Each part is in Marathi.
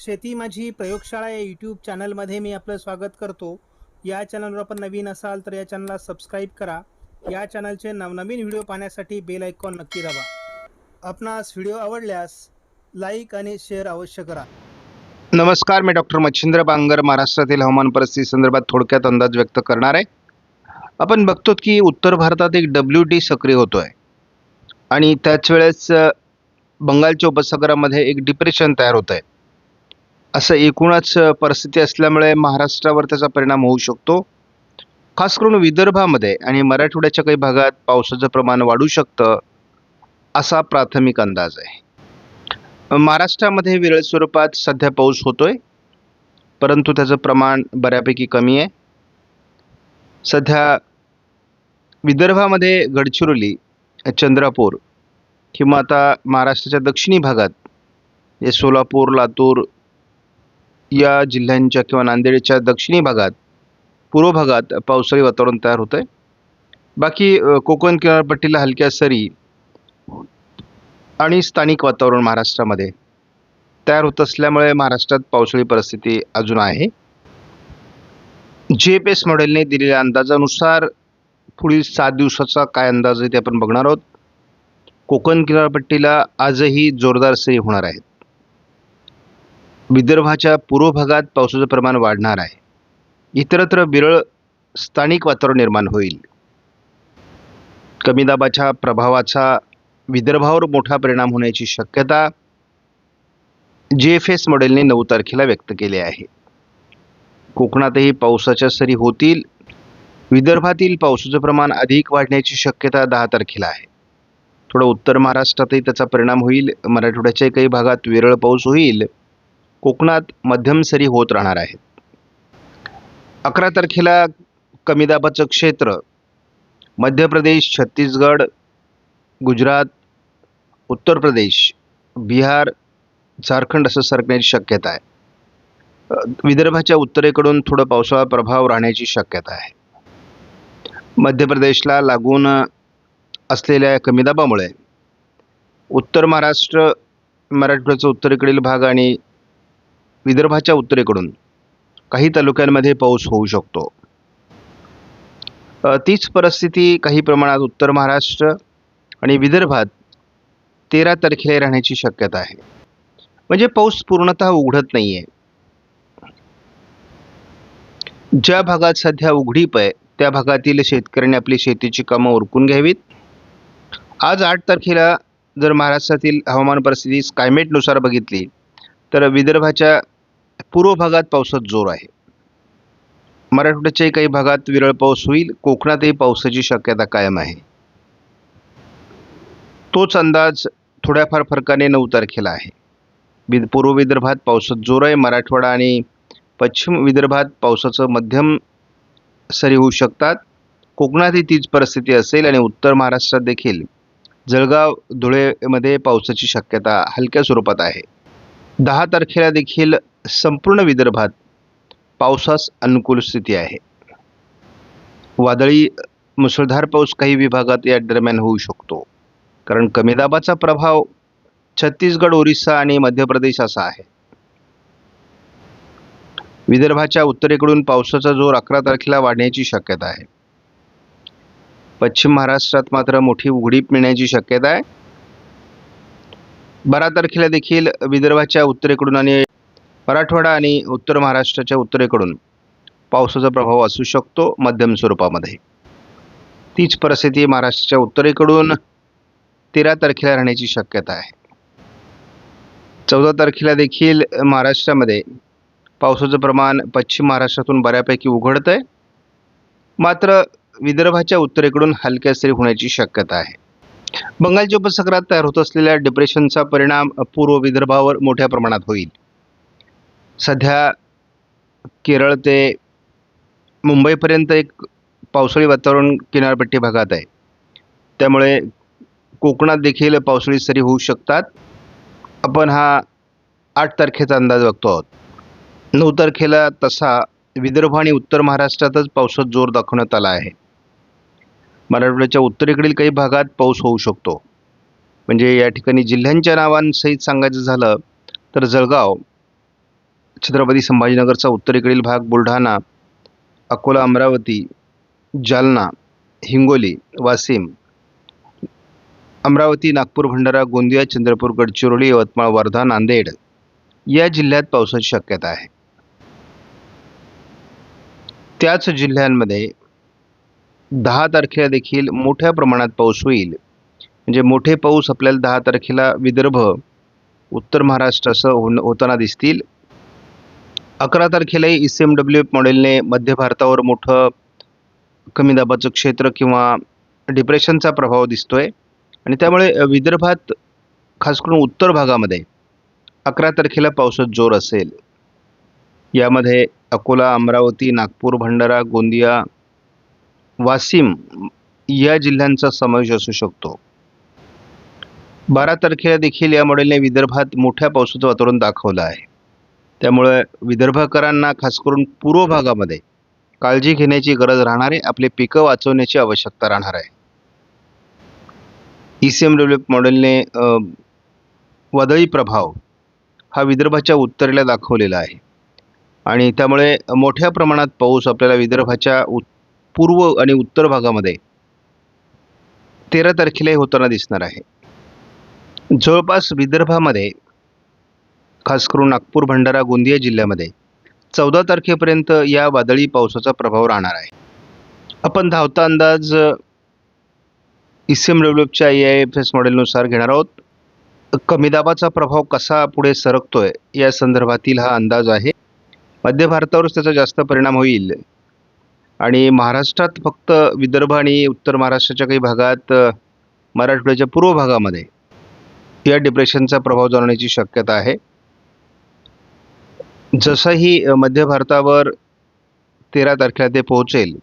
शेती माझी प्रयोगशाळा या यूट्यूब चॅनलमध्ये मी आपलं स्वागत करतो. या चॅनलवर आपण नवीन असाल तर या चॅनलला सबस्क्राईब करा. या चॅनलचे नवनवीन व्हिडिओ पाहण्यासाठी बेल आयकॉन नक्की दाबा. आपणास व्हिडिओ आवडल्यास लाईक आणि शेअर अवश्य करा. नमस्कार मी डॉक्टर मच्छिंद्र बांगर महाराष्ट्रातील हवामान परिस्थिती संदर्भात थोडक्यात अंदाज व्यक्त करणार आहे. आपण बघतो की उत्तर भारतात एक डब्ल्यू डी सक्रिय होतो आहे आणि त्याच वेळेस बंगालच्या उपसागरामध्ये एक डिप्रेशन तयार होत आहे असं एकूणच परिस्थिती असल्यामुळे महाराष्ट्रावर त्याचा परिणाम होऊ शकतो. खास करून विदर्भामध्ये आणि मराठवाड्याच्या काही भागात पावसाचं प्रमाण वाढू शकतं असा प्राथमिक अंदाज आहे. महाराष्ट्रामध्ये विरळ स्वरूपात सध्या पाऊस होतोय परंतु त्याचं प्रमाण बऱ्यापैकी कमी आहे. सध्या विदर्भामध्ये गडचिरोली चंद्रपूर किंवा आता महाराष्ट्राच्या दक्षिणी भागात जे सोलापूर लातूर या जिल्ह्यांच्या किंवा नांदेडच्या दक्षिणी भागात पूर्व भागात पावसाळी वातावरण तयार होतं आहे बाकी कोकण किनारपट्टीला हलक्या सरी आणि स्थानिक वातावरण महाराष्ट्रामध्ये तयार होत असल्यामुळे महाराष्ट्रात पावसाळी परिस्थिती अजून आहे. जी एफ एस मॉडेलने दिलेल्या अंदाजानुसार पुढील सात दिवसाचा काय अंदाज आहे ते आपण बघणार आहोत. कोकण किनारपट्टीला आजही जोरदार सरी होणार आहेत. विदर्भाच्या पूर्व भागात पावसाचं प्रमाण वाढणार आहे. इतरत्र विरळ स्थानिक वातावरण निर्माण होईल. कमी दाबाच्या प्रभावाचा विदर्भावर मोठा परिणाम होण्याची शक्यता जे एफ एस मॉडेलने नऊ तारखेला व्यक्त केली आहे. कोकणातही पावसाच्या सरी होतील. विदर्भातील पावसाचं प्रमाण अधिक वाढण्याची शक्यता दहा तारखेला आहे. थोडं उत्तर महाराष्ट्रातही त्याचा परिणाम होईल. मराठवाड्याच्या काही भागात विरळ पाऊस होईल. कोकणात मध्यम सरी होत राहणार आहेत. अकरा तारखेला कमी दाबाचं क्षेत्र मध्य प्रदेश छत्तीसगड गुजरात उत्तर प्रदेश बिहार झारखंड असं सरकण्याची शक्यता आहे. विदर्भाच्या उत्तरेकडून थोडं पावसाळा प्रभाव राहण्याची शक्यता आहे. मध्य प्रदेशला लागून असलेल्या कमी दाबामुळे उत्तर महाराष्ट्र मराठवाड्याचा उत्तरेकडील भाग आणि विदर्भाच्या उत्तरेकडून काही तालुक्यांमध्ये पाऊस होऊ शकतो. तीच परिस्थिती काही प्रमाणात उत्तर महाराष्ट्र आणि विदर्भात तेरा तारखेला राहण्याची शक्यता आहे. म्हणजे पाऊस पूर्णतः उघडत नाही आहे ज्या भागात सध्या उघडीप आहे त्या भागातील शेतकऱ्यांनी आपली शेतीची कामं उरकून घ्यावीत. आज आठ तारखेला जर महाराष्ट्रातील हवामान परिस्थिती क्लायमेटनुसार बघितली तर विदर्भाच्या पूर्व भागात पावसात जोर आहे. मराठवाड्याच्याही काही भागात विरळ पाऊस होईल कोकणातही पावसाची शक्यता कायम आहे. तोच अंदाज थोड्याफार फरकाने नऊ तारखेला आहे. विद पूर्व विदर्भात पावसात जोर आहे मराठवाडा आणि पश्चिम विदर्भात पावसाचं मध्यम सरी होऊ शकतात. कोकणातही तीच परिस्थिती असेल आणि उत्तर महाराष्ट्रात देखील. जळगाव धुळेमध्ये पावसाची शक्यता हलक्या स्वरूपात आहे. दहा तारखेला देखील संपूर्ण विदर्भात पावसास अनुकूल स्थिती आहे. वादळी मुसळधार पाऊस काही विभागात या दरम्यान होऊ शकतो. कारण कमी दाबाचा प्रभाव छत्तीसगड ओरिसा आणि मध्य प्रदेश असा आहे. विदर्भाच्या उत्तरेकडून पावसाचा जोर अकरा तारखेला वाढण्याची शक्यता आहे. पश्चिम महाराष्ट्रात मात्र मोठी उघडीप मिळण्याची शक्यता आहे. बारा तारखेला देखील विदर्भाच्या उत्तरेकडून आणि मराठवाडा आणि उत्तर महाराष्ट्राच्या उत्तरेकडून पावसाचा प्रभाव असू शकतो मध्यम स्वरूपामध्ये. तीच परिस्थिती महाराष्ट्राच्या उत्तरेकडून तेरा तारखेला राहण्याची शक्यता आहे. चौदा तारखेला देखील महाराष्ट्रामध्ये पावसाचं प्रमाण पश्चिम महाराष्ट्रातून बऱ्यापैकी उघडतं आहे मात्र विदर्भाच्या उत्तरेकडून हलक्या सरी होण्याची शक्यता आहे. बंगालच्या उपसागरात तयार होत असलेल्या डिप्रेशनचा परिणाम पूर्व विदर्भावर मोठ्या प्रमाणात होईल. सध्या केरळ ते मुंबईपर्यंत एक पावसाळी वातावरण किनारपट्टी भागात आहे. त्यामुळे कोकणात देखील पावसाळी सरी होऊ शकतात. आपण हा आठ तारखेचा अंदाज बघतो आहोत. नऊ तारखेला तसा विदर्भ आणि उत्तर महाराष्ट्रातच पावसात जोर दाखवण्यात आला आहे. मराठवाड्याच्या उत्तरेकडील काही भागात पाऊस होऊ शकतो. म्हणजे या ठिकाणी जिल्ह्यांच्या नावांसहित सांगायचं झालं तर जळगाव छत्रपती संभाजीनगरचा उत्तरेकडील भाग बुलढाणा अकोला अमरावती जालना हिंगोली वाशिम अमरावती नागपूर भंडारा गोंदिया चंद्रपूर गडचिरोली यवतमाळ वर्धा नांदेड या जिल्ह्यात पावसाची शक्यता आहे. त्याच जिल्ह्यांमध्ये दहा तारखेला देखील मोठ्या प्रमाणात पाऊस होईल. म्हणजे मोठे पाऊस आपल्याला दहा तारखेला विदर्भ उत्तर महाराष्ट्र असं होताना दिसतील. अकरा तारखेलाही E C M W F मॉडेलने मध्य भारतावर मोठं कमी दाबाचं क्षेत्र किंवा डिप्रेशनचा प्रभाव दिसतो आहे आणि त्यामुळे विदर्भात खास करून उत्तर भागामध्ये अकरा तारखेला पावसात जोर असेल. यामध्ये अकोला अमरावती नागपूर भंडारा गोंदिया वाशिम या जिल्ह्यांचा समावेश असू शकतो. बारा तारखेला देखील या मॉडेलने विदर्भात मोठ्या पावसाचं वातावरण दाखवलं आहे. त्यामुळे विदर्भकरांना खास करून पूर्व भागामध्ये काळजी घेण्याची गरज राहणार आहे आपले पिकं वाचवण्याची आवश्यकता राहणार आहे. ई सी एम डब्ल्यू मॉडेलने वादळी प्रभाव हा विदर्भाच्या उत्तरेला दाखवलेला आहे. आणि त्यामुळे मोठ्या प्रमाणात पाऊस आपल्याला विदर्भाच्या उत पूर्व आणि उत्तर भागामध्ये तेरा तारखेलाही होताना दिसणार आहे. जवळपास विदर्भामध्ये खास करून नागपूर भंडारा गोंदिया जिल्ह्यामध्ये चौदा तारखेपर्यंत या वादळी पावसाचा प्रभाव राहणार आहे. आपण धावता अंदाज ई सी डेव्हलपच्या ए आय एफ एस मॉडेलनुसार घेणार आहोत. कमी दाबाचा प्रभाव कसा पुढे सरकतोय या संदर्भातील हा अंदाज आहे. मध्य भारतावरच त्याचा जास्त परिणाम होईल. आणि महाराष्ट्रात फक्त विदर्भ आणि उत्तर महाराष्ट्राच्या काही भागात मराठवाड्याच्या पूर्व भागामध्ये या डिप्रेशनचा प्रभाव जाणवण्याची शक्यता आहे. जसंही मध्य भारतावर तेरा तारखेला ते पोहोचेल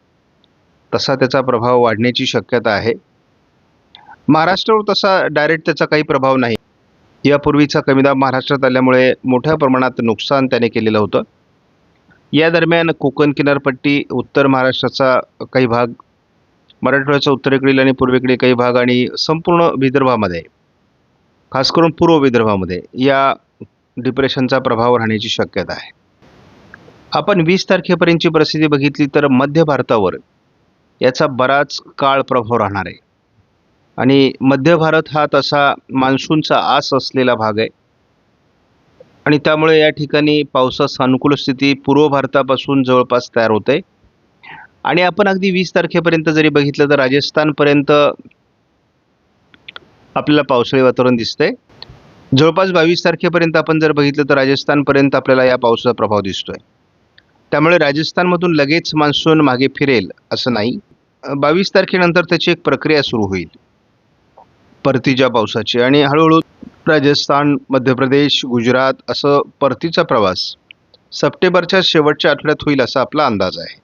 तसा त्याचा प्रभाव वाढण्याची शक्यता आहे. महाराष्ट्रावर तसा डायरेक्ट त्याचा काही प्रभाव नाही. यापूर्वीचा कमी दाब महाराष्ट्रात आल्यामुळे मोठ्या प्रमाणात नुकसान त्याने केलेलं होतं. या दरम्यान कोकण किनारपट्टी उत्तर महाराष्ट्राचा काही भाग मराठवाड्याचा उत्तरेकडील आणि पूर्वेकडील काही भाग आणि संपूर्ण विदर्भामध्ये खास करून पूर्व विदर्भामध्ये या डिप्रेशनचा प्रभाव राहण्याची शक्यता आहे. आपण वीस तारखेपर्यंतची परिस्थिती बघितली तर मध्य भारतावर याचा बराच काळ प्रभाव राहणार आहे. आणि मध्य भारत हा तसा मान्सूनचा आस असलेला भाग आहे. आणि त्यामुळे या ठिकाणी पावसास अनुकूल स्थिती पूर्व भारतापासून जवळपास तयार होते. आणि आपण अगदी वीस तारखेपर्यंत जरी बघितलं तर राजस्थानपर्यंत आपल्याला पावसाळी वातावरण दिसतंय. जवळपास बावीस तारखेपर्यंत आपण जर बघितलं तर राजस्थानपर्यंत आपल्याला या पावसाचा प्रभाव दिसतोय. त्यामुळे राजस्थानमधून लगेच मान्सून मागे फिरेल असं नाही. बावीस तारखेनंतर त्याची एक प्रक्रिया सुरू होईल. परतीच्या पावसाची आणि हळूहळू राजस्थान मध्य प्रदेश गुजरात असं परतीचा प्रवास सप्टेंबरच्या शेवटच्या आठवड्यात होईल असा आपला अंदाज आहे.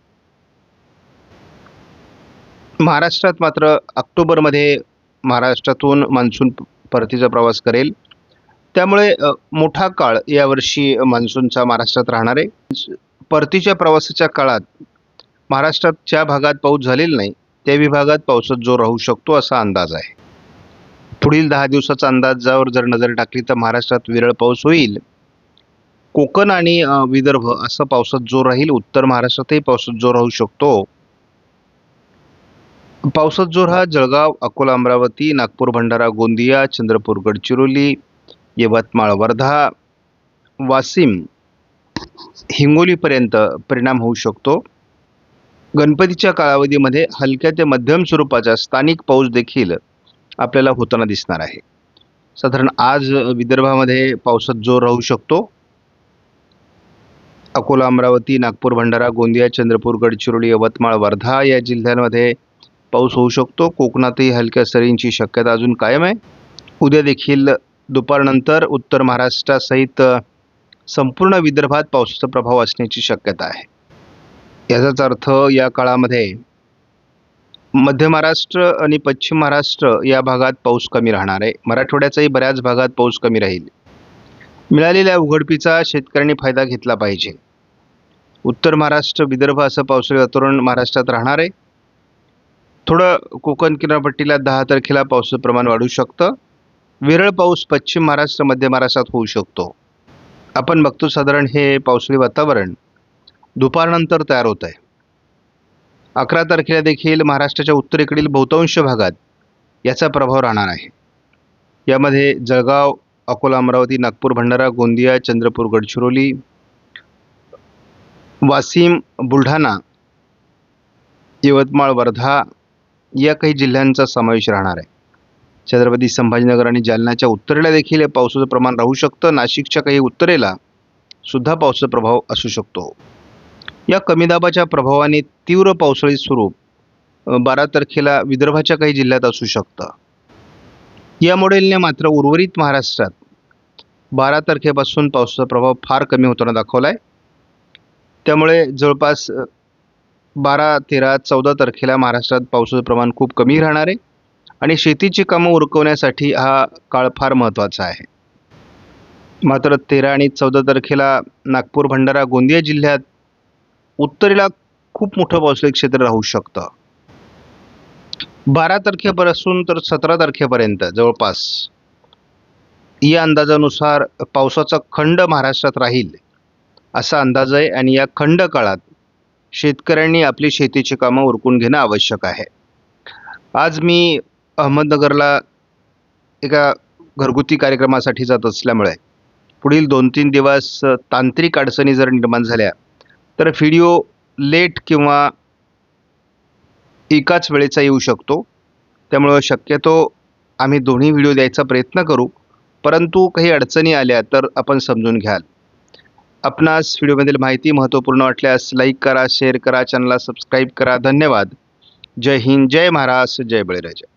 महाराष्ट्रात मात्र ऑक्टोबरमध्ये महाराष्ट्रातून मान्सून परतीचा प्रवास करेल. त्यामुळे मोठा काळ यावर्षी मान्सूनचा महाराष्ट्रात राहणार आहे. परतीच्या प्रवासाच्या काळात महाराष्ट्रात ज्या भागात पाऊस झालेला नाही त्या विभागात पावसात जोर राहू शकतो असा अंदाज आहे. पुढील दहा दिवसाचा अंदाजावर जर नजर टाकली तर महाराष्ट्रात विरळ पाऊस होईल. कोकण आणि विदर्भ असं पावसात जोर राहील उत्तर महाराष्ट्रातही पावसात जोर राहू शकतो. पावसात जोर हा जळगाव अकोला अमरावती नागपूर भंडारा गोंदिया चंद्रपूर गडचिरोली यवतमाळ वर्धा वाशिम हिंगोलीपर्यंत परिणाम होऊ शकतो. गणपतीच्या कालावधीमध्ये हलक्या ते मध्यम स्वरूपाचा स्थानिक पाऊस देखील आपल्याला होताना दिसणार आहे. साधारण आज विदर्भामध्ये पावसात जोर राहू शकतो. अकोला अमरावती नागपूर भंडारा गोंदिया चंद्रपूर गडचिरोली यवतमाळ वर्धा या जिल्ह्यांमध्ये पाऊस होऊ शकतो. कोकणातही हलक्या सरींची शक्यता अजून कायम आहे. उद्या देखील दुपारनंतर उत्तर महाराष्ट्रासहित संपूर्ण विदर्भात पावसाचा प्रभाव असण्याची शक्यता आहे. याचाच अर्थ या काळामध्ये मध्य महाराष्ट्र आणि पश्चिम महाराष्ट्र या भागात पाऊस कमी राहणार आहे. मराठवाड्याचाही बऱ्याच भागात पाऊस कमी राहील. मिळालेल्या उघडपीचा शेतकऱ्यांनी फायदा घेतला पाहिजे. उत्तर महाराष्ट्र विदर्भ असं पावसाळी वातावरण महाराष्ट्रात राहणार आहे. थोडं कोकण किनारपट्टीला दहा तारखेला पावसाचं प्रमाण वाढू शकतं. विरळ पाऊस पश्चिम महाराष्ट्र मध्य महाराष्ट्रात होऊ शकतो. आपण बघतो साधारण हे पावसाळी वातावरण दुपारनंतर तयार होत आहे. अकरा तारखेला देखील महाराष्ट्राच्या उत्तरेकडील बहुतांश भागात याचा प्रभाव राहणार आहे. यामध्ये जळगाव अकोला अमरावती नागपूर भंडारा गोंदिया चंद्रपूर गडचिरोली वाशिम बुलढाणा यवतमाळ वर्धा या काही जिल्ह्यांचा समावेश राहणार आहे. छत्रपती संभाजीनगर आणि जालन्याच्या उत्तरेला देखील पावसाचं प्रमाण राहू शकतं. नाशिकच्या काही उत्तरेला सुद्धा पावसाचा प्रभाव असू शकतो. या कमी दाबाच्या प्रभावाने तीव्र पावसाळी स्वरूप बारा तारखेला विदर्भाच्या काही जिल्ह्यात असू शकतं. या मॉडेलने मात्र उर्वरित महाराष्ट्रात बारा तारखेपासून पावसाचा प्रभाव फार कमी होताना दाखवला आहे त्यामुळे जवळपास बारा तेरा चौदा तारखेला महाराष्ट्रात पावसाचं प्रमाण खूप कमी राहणार आहे. आणि शेतीची कामं उरकवण्यासाठी हा काळ फार महत्त्वाचा आहे. मात्र तेरा आणि चौदा तारखेला नागपूर भंडारा गोंदिया जिल्ह्यात उत्तरेला खूप मोठं पावसाळी क्षेत्र राहू शकतं. बारा तारखेपासून तर सतरा तारखेपर्यंत जवळपास या अंदाजानुसार पावसाचा खंड महाराष्ट्रात राहील असा अंदाज आहे आणि या खंड काळात शेतकऱ्यांनी आपली शेतीची कामं उरकून घेणं आवश्यक आहे. आज मी अहमदनगरला एका घरगुती कार्यक्रमासाठी जात असल्यामुळे पुढील दोन तीन दिवस तांत्रिक अडचणी जर निर्माण झाल्या तर व्हिडिओ लेट किंवा एकाच वेळेचा येऊ शकतो. त्यामुळं शक्यतो आम्ही दोन्ही व्हिडिओ द्यायचा प्रयत्न करू. परंतु काही अडचणी आल्या तर आपण समजून घ्याल. आपणास व्हिडिओमधील माहिती महत्त्वपूर्ण वाटल्यास लाईक करा शेअर करा चॅनलला सबस्क्राईब करा. धन्यवाद. जय हिंद जय महाराष्ट्र जय बळीराजा.